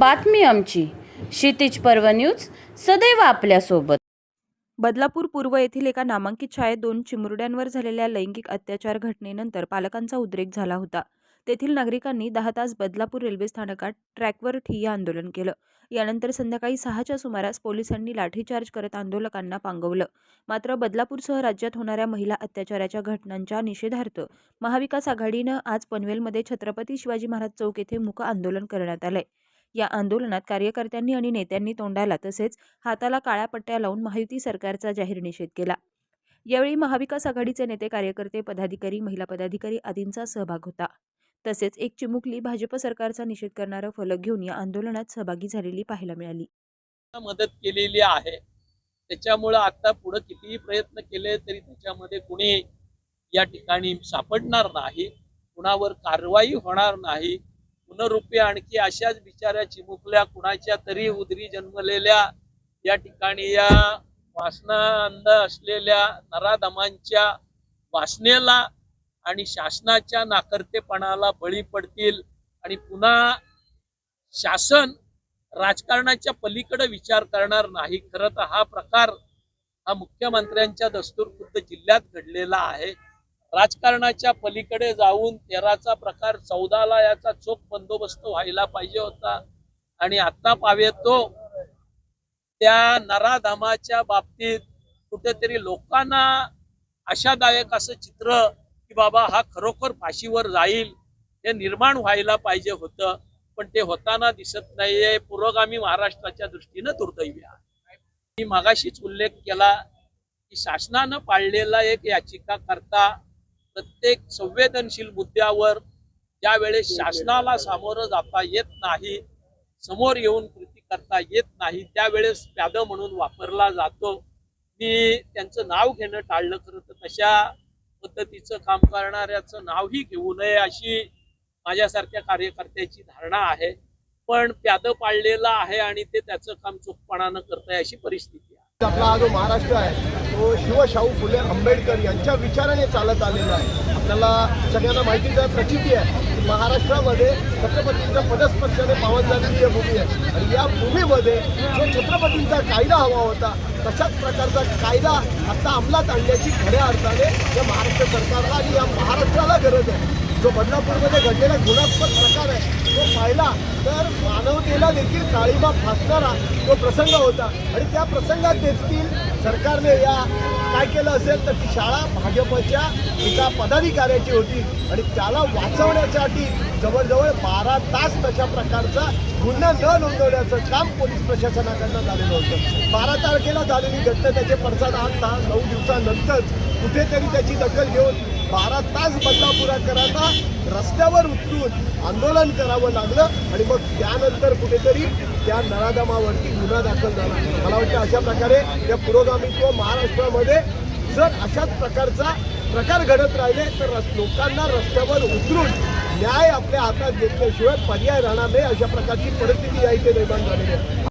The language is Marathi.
बातमी आमची. क्षितिज पर्व न्यूज सदैव आपल्यासोबत. बदलापूर पूर्व येथील एका नामांकित शाळेत दोन चिमुरड्यांवर झालेल्या लैंगिक अत्याचार घटनेनंतर पालकांचा उद्रेक झाला होता. तेथील नागरिकांनी दहा तास बदलापूर रेल्वे स्थानकात ट्रॅकवर ठिय्या आंदोलन केलं. यानंतर संध्याकाळी सहाच्या सुमारास पोलिसांनी लाठीचार्ज करत आंदोलकांना पांगवलं. मात्र बदलापूरसह राज्यात होणाऱ्या महिला अत्याचाराच्या घटनांच्या निषेधार्थ महाविकास आघाडीनं आज पनवेलमध्ये छत्रपती शिवाजी महाराज चौक येथे मुख आंदोलन करण्यात आलंय. या आंदोलनात कार्यकर्त्यांनी आणि नेत्यांनी तोंडाला तसेच हाताला काळ्या पट्ट्या लावून महायुती सरकारचा जाहीर निषेध केला. यावेळी महाविकास आघाडीचे नेते कार्यकर्ते पदाधिकारी महिला पदाधिकारी आदींचा सहभाग होता. तसेच एक चिमुकली भाजप सरकारचा निषेध करणारा फलक घेऊन या आंदोलनात सहभागी झालेली पाहायला मिळाली. मदत केलेली आहे. त्याच्यामुळं आता पुढे कितीही प्रयत्न केले तरी त्याच्यामध्ये कुणी या ठिकाणी सापडणार नाही. कुणावर कारवाई होणार नाही. पुनरुपी आणखी अशाच बिचाऱ्या चिमुकल्या कुणाच्या तरी उदरी जन्मलेल्या या ठिकाणी या वासना अंध असलेल्या नराधमांच्या वासनेला आणि शासनाच्या नाकर्तेपणाला बळी पडतील आणि पुन्हा शासन राजकारणाच्या पलीकडे विचार करणार नाही. खरं तर हा प्रकार हा मुख्यमंत्र्यांच्या दस्तूरखुद्द जिल्ह्यात घडलेला आहे. राजकारणाच्या पलीकडे जाऊन तेराचा प्रकार चौदाला याचा चोख बंदोबस्त व्हायला पाहिजे होता. आणि आता पावे तो त्या नराधामाच्या बाबतीत कुठेतरी लोकांना आशादायक असं चित्र की बाबा हा खरोखर फाशीवर जाईल हे निर्माण व्हायला पाहिजे होतं. पण ते होताना दिसत नाहीये. पुरोगामी महाराष्ट्राच्या दृष्टीनं दुर्दैवी आहे. मी मागाशीच उल्लेख केला की शासनानं पाळलेला एक याचिका करता प्रत्येक संवेदनशील मुद्द्यावर ज्यावेळेस शासनाला सामोरं जाता येत नाही समोर येऊन कृती करता येत नाही त्यावेळेस प्याद म्हणून वापरला जातो. मी त्यांचं नाव घेणं टाळलं खरं तर तशा पद्धतीचं काम करणाऱ्याचं नावही घेऊ नये अशी माझ्यासारख्या कार्यकर्त्याची धारणा आहे. पण प्याद पाळलेलं आहे आणि ते त्याचं काम चोखपणानं आहे अशी परिस्थिती आहे. आपला हा जो महाराष्ट्र आहे तो शिवशाहू फुले आंबेडकर यांच्या विचाराने चालत आलेला आहे. आपल्याला सगळ्यांना माहिती आहे प्रचिती आहे की महाराष्ट्रामध्ये छत्रपतींच्या पदस्पर्शाने पावन झालेली ही भूमी आहे. आणि या भूमीमध्ये जो छत्रपतींचा कायदा हवा होता तशाच प्रकारचा कायदा आता अंमलात आणण्याची खऱ्या अर्थाने या महाराष्ट्र सरकारला आणि या महाराष्ट्राला गरज आहे. जो बदलापूरमध्ये घडलेला गुणात्मक प्रकार आहे तो पाहिला तर मानवतेला देखील काळीमा फासणारा तो प्रसंग होता. आणि त्या प्रसंगात देखील सरकारने या काय केलं असेल तर ती शाळा भाजपच्या एका पदाधिकाऱ्याची होती. आणि त्याला वाचवण्यासाठी जवळजवळ बारा तास तशा प्रकारचा गुन्हा न नोंदवण्याचं काम पोलीस प्रशासनाकडनं झालेलं होतं. बारा तारखेला झालेली घटना त्याचे पडसाद आठ दहा नऊ दिवसानंतर कुठेतरी त्याची दखल घेऊन बारा तास बदलापुराकरांना रस्त्यावर उतरून आंदोलन करावं लागलं आणि मग त्यानंतर कुठेतरी त्या नराधमावरती गुन्हा दाखल झाला. मला वाटतं अशा प्रकारे या पुरोगामित्व महाराष्ट्रामध्ये जर अशाच प्रकारचा प्रकार घडत राहिले तर लोकांना रस्त्यावर उतरून न्याय आपल्या हातात घेतल्याशिवाय पर्याय राहणार नाही अशा प्रकारची परिस्थिती या इथे निर्माण झालेली आहे.